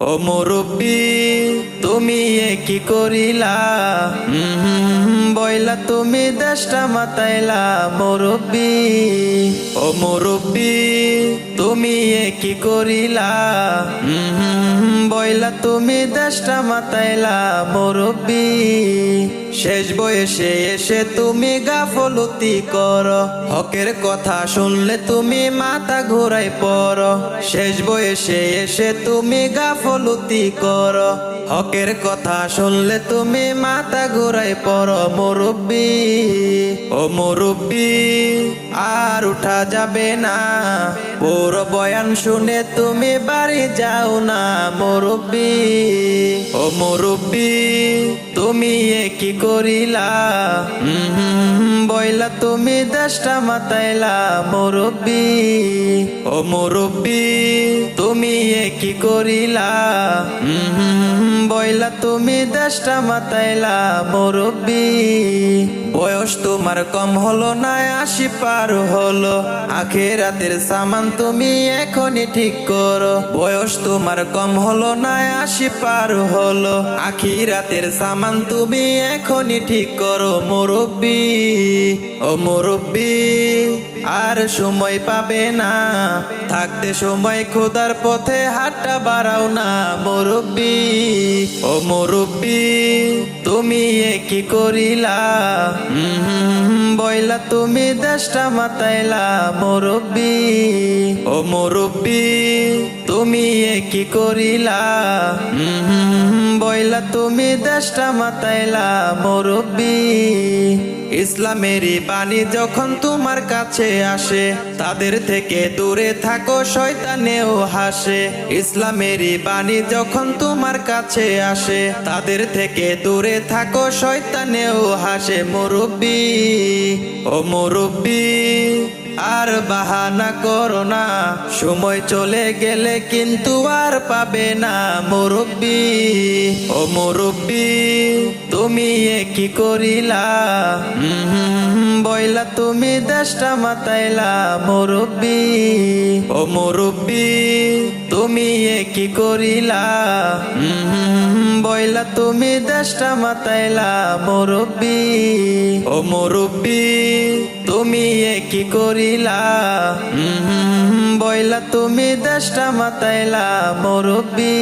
ও মুরব্বী তুমি এ কি করিলা? বইলা তুমি দেশটা মাতাইলা মুরব্বী। ও মুরব্বী তুমি এ কি করিলা? বইলা তুমি দেশটা মাতাইলা, মুরব্বী। শেষ বয়সে এসে তুমি গাফলতি কর। হকের কথা শুনলে তুমি মাথা ঘোরাই পর। শেষ বয়সে এসে তুমি গাফলতি কর। হকের কথা শুনলে তুমি মাথা ঘোরাই পর, মুরব্বী। মুরব্বী, আর উঠা যাবে না। ওর বয়ান শুনে তুমি বাড়ি যাও না, মুরব্বী। ও মুরব্বী, তুমি এ কি করিলা? বইলা তুমি দেশটা মাতাইলা, মুরব্বী। ও মুরব্বী, তুমি এ কি করিলা? বইলা তুমি দেশটা মাতাইলা, মুরব্বী। বয়স তোমার কম হলো না, আশি পার হলো। আখের রাতের সামান তুমি এখনই ঠিক করো। বয়স তোমার কম হলো না, আশি পার হলো। আখি রাতের সামান তুমি এখনই ঠিক করো, মুরব্বী। ও মুরব্বী, আর সময় পাবে না। থাকতে সময় খোদার পথে হাতটা বাড়াও না, মুরব্বী। ও মুরব্বী, তুমি কি করিলা? বইলা তুমি দেশটা মাতাইলা, মুরব্বী। ও মুরব্বী, তুমি কি করিলা? বইলা তুমি দেশটা মাতাইলা, মুরব্বী। ইসলামেরই বাণী যখন তোমার কাছে আসে, তাদের থেকে দূরে থাকো, শয়তানেও হাসে। ইসলামের বাণী যখন তোমার কাছে আসে, তাদের থেকে দূরে থাকো, শয়তানেও হাসে। মুরব্বী, ও মুরব্বী। আর বাহানা করো না। সময় চলে গেলে কিন্তু আর পাবে না মুরব্বী। ও মুরব্বী, তুমি এ কি করিলা? বইলা তুমি দেশটা মাতাইলা মুরব্বী। ও মুরব্বী, তুমি এ কি করিলা? বইলা তুমি দেশটা মাতাইলা মুরব্বী। ও মুরব্বী তুমি কি করিলা? বইলা তুমি দেশটা মাতাইলা মুরব্বী।